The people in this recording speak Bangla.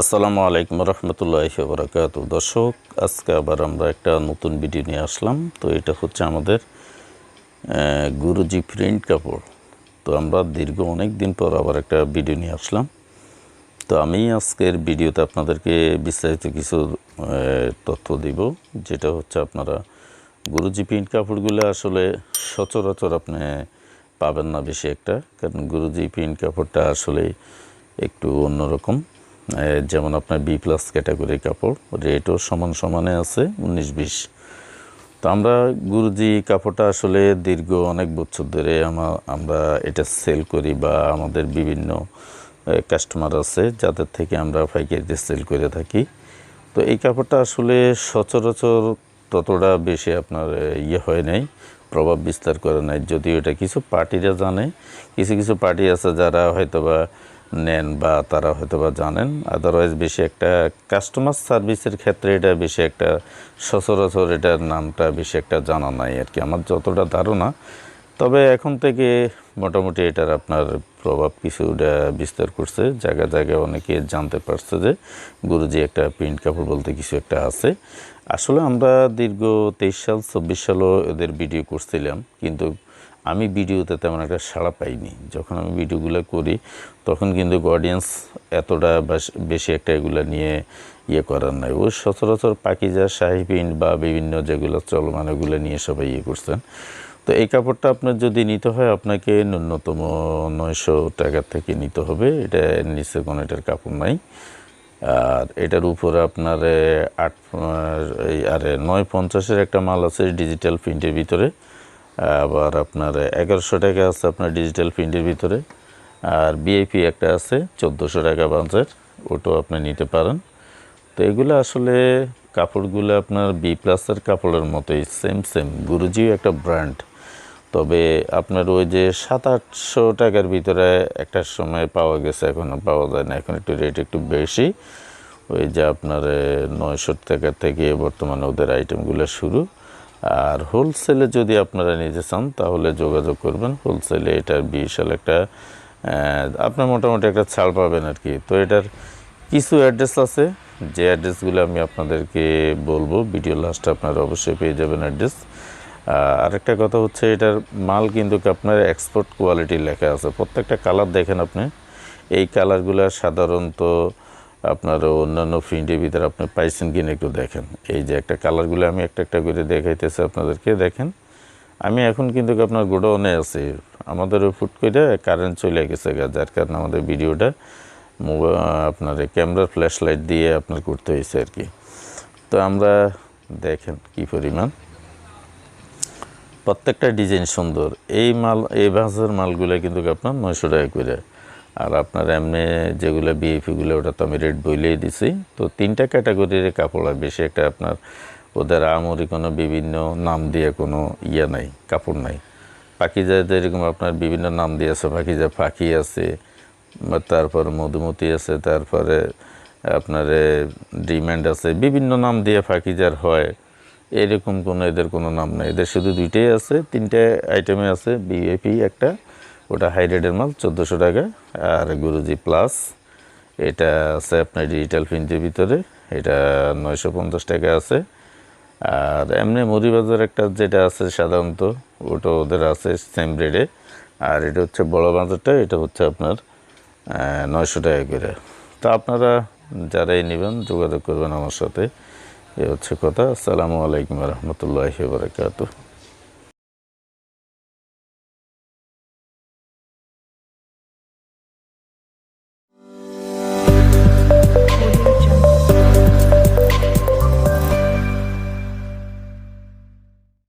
আসসালামু আলাইকুম রহমতুল্লাহ বরাকাত দর্শক, আজকে আবার আমরা একটা নতুন ভিডিও নিয়ে আসলাম। তো এটা হচ্ছে আমাদের গুরুজি প্রিন্ট কাপড়। তো আমরা দীর্ঘ অনেক দিন পর আবার একটা ভিডিও নিয়ে আসলাম। তো আমি আজকের ভিডিওতে আপনাদেরকে বিস্তারিত কিছু তথ্য দিব। যেটা হচ্ছে আপনারা গুরুজি প্রিন্ট কাপড়গুলো আসলে সচরাচর আপনি পাবেন না বেশি একটা। কারণ গুরুজি প্রিন্ট কাপড়টা আসলে একটু অন্যরকম। যেমন আপনার বি প্লাস ক্যাটাগরি কাপড় রেটও সমান সমানে আছে, উনিশ, বিশ। তো আমরা গুরুজি কাপড়টা আসলে দীর্ঘ অনেক বছর ধরে আমা- আমরা এটা সেল করি বা আমাদের বিভিন্ন কাস্টমার আছে, যাদের থেকে আমরা পাইকারিতে সেল করে থাকি। তো এই কাপড়টা আসলে সচরাচর ততটা বেশি আপনার ইয়ে হয় নাই, প্রভাব বিস্তার করে নাই। যদিও এটা কিছু পার্টিরা জানে, কিছু কিছু পার্টি আছে যারা হয়তোবা নেন বা তারা হয়তো বা জানেন। আদারওয়াইজ বেশি একটা কাস্টমার সার্ভিসের ক্ষেত্রে এটা বেশি একটা সচরাচর এটার নামটা বেশি একটা জানা নাই আর কি। আমার যতটা ধারণা তবে এখন থেকে মোটামুটি এটার আপনার প্রভাব কিছুটা বিস্তার করছে। জায়গা জায়গায় অনেকে জানতে পারছে যে গুরুজি একটা প্রিন্ট কাপড় বলতে কিছু একটা আছে। আসলে আমরা দীর্ঘ তেইশ সাল, চব্বিশ সালও এদের ভিডিও করছিলাম, কিন্তু আমি ভিডিওতে তেমন একটা সাড়া পাইনি। যখন আমি ভিডিওগুলো করি, তখন কিন্তু অডিয়েন্স এতটা বেশি একটা এগুলো নিয়ে ইয়ে করার নাই। ও সচরাচর পাকিজা, শাহি প্রিন্ট বা বিভিন্ন যেগুলো চলমান, ওগুলো নিয়ে সবাই ইয়ে করছেন। তো এই কাপড়টা আপনার যদি নিতে হয়, আপনাকে ন্যূনতম নয়শো টাকা থেকে নিতে হবে। এটা নিচে কোনো এটার কাপড় নাই। আর এটার উপরে আপনার আট এই, আরে, নয় পঞ্চাশের একটা মাল আছে ডিজিটাল প্রিন্টের ভিতরে। আবার আপনার এগারোশো টাকা আছে আপনার ডিজিটাল প্রিন্টের ভিতরে। আর বিআইপি একটা আছে, চোদ্দোশো টাকা বাঞ্চের ওটাও আপনি নিতে পারেন। তো এগুলো আসলে কাপড়গুলো আপনার বি প্লাসের কাপড়ের মতোই সেম সেম গুরুজিও একটা ব্র্যান্ড তবে আপনার ওই যে সাত আটশো টাকার ভিতরে একটা সময় পাওয়া গেছে, এখন আর পাওয়া যায় না। এখন একটু রেট একটু বেশি। ওই যে আপনার নয়শো টাকা থেকে বর্তমানে ওদের আইটেমগুলো শুরু। আর হোলসেলে যদি আপনারা নিতে চান, তাহলে যোগাযোগ করবেন। হোলসেলে এটার বিশাল একটা আপনার মোটামুটি একটা ছাড় পাবেন আর কি। তো এটার কিছু অ্যাড্রেস আছে। যে অ্যাড্রেসগুলো আমি আপনাদেরকে বলব ভিডিও লাস্টে আপনারা অবশ্যই পেয়ে যাবেন অ্যাড্রেস আরেকটা কথা হচ্ছে এটার মাল কিন্তু আপনার এক্সপোর্ট কোয়ালিটি লেখা আছে। প্রত্যেকটা কালার দেখেন আপনি। এই কালারগুলো সাধারণত আপনার অন্যান্য প্রিন্টের ভিতরে আপনি পাইছেন কিনা একটু দেখেন। এই যে একটা কালারগুলো আমি একটা একটা করে দেখাইতেছি আপনাদেরকে, দেখেন। আমি এখন কিন্তু আপনার গোডাউনে আছি। আমাদের ফুট করে কারেন্ট চলে গেছে যার কারণে আমাদের ভিডিওটা আপনার ক্যামেরার ফ্ল্যাশ লাইট দিয়ে আপনার করতে হয়েছে আর কি। তো আমরা দেখেন কি পরিমাণ। প্রত্যেকটা ডিজাইন সুন্দর। এই মাল, এই ভাঁজের মালগুলো কিন্তু আপনার নয়শো টাকা করে। আর আপনার এমনি যেগুলো বিএপিগুলো ওটা তো আমি রেট বইলেই দিছি। তো তিনটা ক্যাটাগরির কাপড় আর বেশি একটা আপনার, ওদের আমরি কোনো বিভিন্ন নাম দিয়ে কোনো ইয়ে নাই, কাপড় নাই। পাখিজাতে এরকম আপনার বিভিন্ন নাম দিয়েছে পাখিজা পাখি আছে, তারপর মধুমতি আছে, তারপরে আপনার ডিম্যান্ড আছে, বিভিন্ন নাম দিয়ে পাখিজার হয়। এরকম কোনো, এদের কোনো নাম নেই। এদের শুধু দুইটাই আছে, তিনটে আইটেমে আছে বিএপি একটা, ওটা হাই রেটের মাল, চোদ্দোশো টাকা। আর গুরুজি প্লাস এটা আছে আপনার ডিজিটাল প্রিন্টের ভিতরে, এটা নয়শো পঞ্চাশ টাকা আছে। আর এমনি মুড়িবাজার একটা যেটা আছে সাধারণত, ওটা ওদের আছে সেম রেডে আর এটা হচ্ছে বড় বাজারটা, এটা হচ্ছে আপনার নয়শো টাকা করে। তো আপনারা যারাই নেবেন, যোগাযোগ করবেন আমার সাথে। এ হচ্ছে কথা। আসসালামু আলাইকুম রহমতুল্লাহ বারকাতুহ।